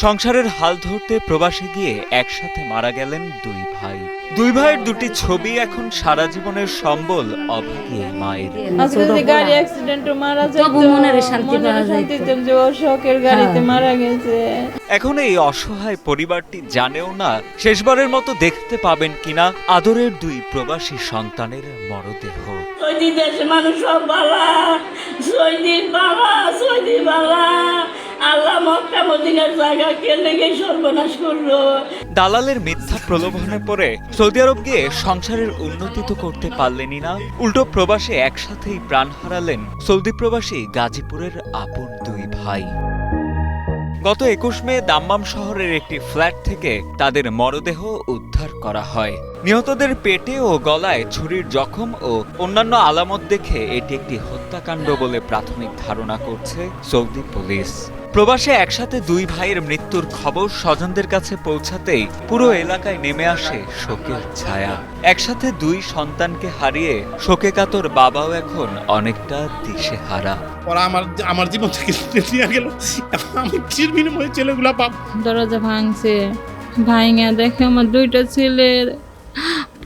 সংসারের হাল ধরতে প্রবাসে গিয়ে একসাথে মারা গেলেন দুই ভাই। দুই ভাইয়ের দুটি ছবি এখন সারা জীবনের সম্বল অভাগী মায়ের। যদি গাড়ি অ্যাক্সিডেন্টে মারা যায় তবু মনের শান্তি পাওয়া যায় যে ও শখের গাড়িতে মারা গেছে। এখন এই অসহায় পরিবারটি জানেও না শেষবারের মতো দেখতে পাবেন কিনা আদরের দুই প্রবাসী সন্তানের মরদেহ। সৌদি দেশে মানুষ সব বালা সৌদি বালা সৌদি বালা। দালালের মিথ্যা প্রলোভনে পড়ে সৌদি আরব গিয়ে সংসারের উন্নতি তো করতে পারলেনই না। উল্টো প্রবাসে একসাথেই প্রাণ হারালেন সৌদি প্রবাসী গাজীপুরের আপন দুই ভাই। গত একুশ মে দাম্মাম শহরের একটি ফ্ল্যাট থেকে তাদের মরদেহ উদ্ধার করা হয়। নিহতদের পেটে ও গলায় ছুরির জখম ও অন্যান্য আলামত দেখে এটি একটি হত্যাকাণ্ড বলে প্রাথমিক ধারণা করছে সৌদি পুলিশ। প্রবাসে একসাথে দুই ভাইয়ের মৃত্যুর খবর স্বজনদের কাছে পৌঁছাতেই পুরো এলাকায় নেমে আসে শোকের ছায়া। একসাথে দুই সন্তানকে হারিয়ে শোকে কাতর বাবাও এখন অনেকটা দিশেহারা। ওরা আমার আমার জীবন থেকে নিয়ে গেল। আমি কিসের বিনিময়ে ছেলেগুলা পাব। দরজা ভাঙছে ভাঙে দেখে আমার দুইটা ছেলে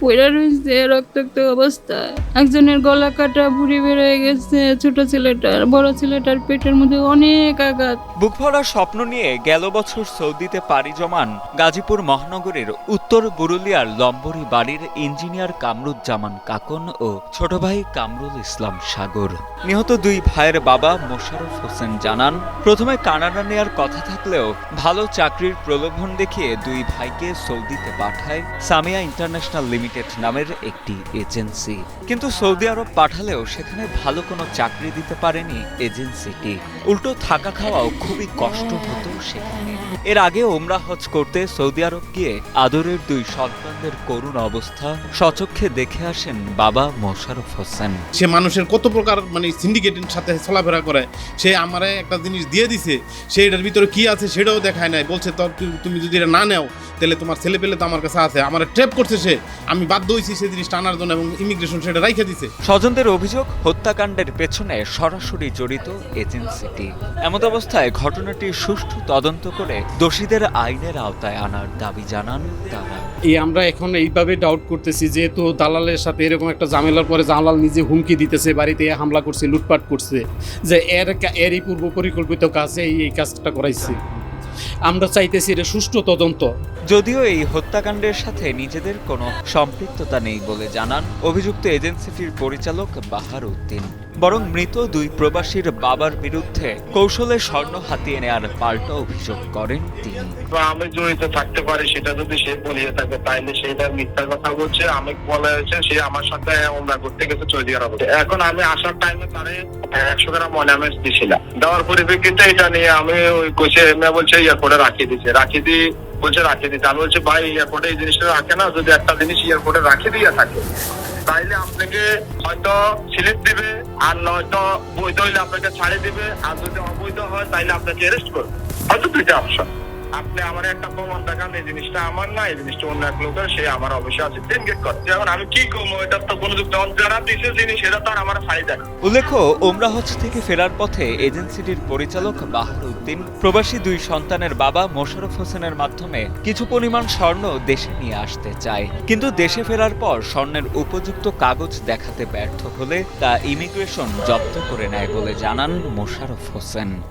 পড়ে রয়েছে রক্তাক্ত অবস্থায় একজনের গলা কাটা, ভুড়ি বেরোয় গেছে, ছোট ছেলেটার, বড় ছেলেটার পেটের মধ্যে অনেক আঘাত। বুকভরা স্বপ্ন নিয়ে গেল বছর সৌদিতে পাড়ি জমান গাজীপুর মহানগরের উত্তর বুরুলিয়ার লম্বরি বাড়ির ইঞ্জিনিয়ার কামরুজ্জামান কাকন ও ছোট ভাই কামরুল ইসলাম সাগর। নিহত দুই ভাইয়ের বাবা মোশারফ হোসেন জানান, প্রথমে কানাডা নেয়ার কথা থাকলেও ভালো চাকরির প্রলোভন দেখিয়ে দুই ভাইকে সৌদিতে পাঠায় সামিয়া ইন্টারন্যাশনাল লিমিটেড। নামের একটি এজেন্সি কিন্তু সৌদি আরব পাঠালেও সেখানে ভালো কোনো চাকরি দিতে পারেনি এজেন্সিটি উল্টো থাকা খাওয়াও খুবই কষ্ট হতো সেখানে। এর আগে ওমরা হজ করতে সৌদি আরব গিয়ে আদরের দুই সন্তানদের করুণ অবস্থা সচক্ষে দেখে আসেন বাবা মোশারফ হোসেন। সে মানুষের কত প্রকার মানে সিন্ডিকেটের সাথে চলাফেরা করে। সে আমারে একটা জিনিস দিয়ে দিছে সে এটার ভিতরে কি আছে সেটাও দেখায় নাই। বলছে তুমি যদি এটা না নেও, তাহলে তোমার ছেলে পেলে তো আমার কাছে আছে। আমার ট্র্যাপ করছে সে। আমি বাধ্য হয়েছি সেই জিনিসটা আনার জন্য এবং ইমিগ্রেশন সেটা রাইখে দিছে। স্বজনদের অভিযোগ হত্যাকাণ্ডের পেছনে সরাসরি জড়িত এজেন্সিটি। এমত অবস্থায় ঘটনাটি সুষ্ঠু তদন্ত করে দোষীদের আইনের আওতায় আনার দাবি জানান তারা। এই আমরা এখন এইভাবে ডাউট করতেছি যেহেতু দালালের সাথে এরকম একটা ঝামেলার পরে দালাল নিজে হুমকি দিতেছে বাড়িতে হামলা করছে লুটপাট করছে যে এর এরই পূর্ব পরিকল্পিত কাজে এই এই কাজটা করাইছে। আমরা চাইতেছি এটা সুষ্ঠু তদন্ত। যদিও এই হত্যাকাণ্ডের সাথে নিজেদের কোনো সম্পৃক্ততা নেই বলে জানান অভিযুক্ত এজেন্সিটির পরিচালক বাহার উদ্দিন বরং মৃত দুই প্রবাসীর বাবার বিরুদ্ধে কৌশলে স্বর্ণ হাতিয়ে নেয়ার পাল্টা অভিযোগ করেন তিনি। আমি জড়িত থাকতে পারি সেটা যদি সে বলিয়ে থাকে তাইলে সেটা মিথ্যা কথা বলছে আমি বলা হয়েছে সে আমার সাথে ওমরা করতে গেছে সৌদি আরবে এখন আমি আসার টাইমে তারে একশো গ্রাম মনামেজ দিছিলাম। দেওয়ার পরিপ্রেক্ষিতে এটা নিয়ে আমি ওই কইছে এমনি বলছে এয়ারপোর্টে রাখিয়ে দিছে রাখিয়ে দিয়ে বলছে, রাখিয়ে দিতে। আমি বলছি, ভাই এয়ারপোর্টে এই জিনিসটা রাখে না। যদি একটা জিনিস এয়ারপোর্টে রাখিয়ে দিয়ে থাকে, তাইলে আপনাকে হয়তো স্লিপ দিবে, আর নয়তো বৈধ হইলে আপনাকে ছাড়ে দিবে। আর যদি অবৈধ হয়, তাইলে আপনাকে অ্যারেস্ট করবে। হয়তো দুইটা অপশন আপনি আমার একটা প্রমাণ দেখান, এই জিনিসটা আমার না, এই জিনিসটা অন্য এক লোকের, সে আমার অবশ্যই আছে। গেট করছে এখন আমি কি করব? এটা তো কোনো যুক্ত যারা দিছে জিনিস সেটা তো আমার ফায়দা না উল্লেখ্য, ওমরা হজ থেকে ফেরার পথে এজেন্সিটির পরিচালক বাহার উদ্দিন প্রবাসী দুই সন্তানের বাবা মোশারফ হোসেনের মাধ্যমে কিছু পরিমাণ স্বর্ণ দেশে নিয়ে আসতে চায়। কিন্তু দেশে ফেরার পর স্বর্ণের উপযুক্ত কাগজ দেখাতে ব্যর্থ হলে তা ইমিগ্রেশন জব্দ করে নেয় বলে জানান মোশারফ হোসেন।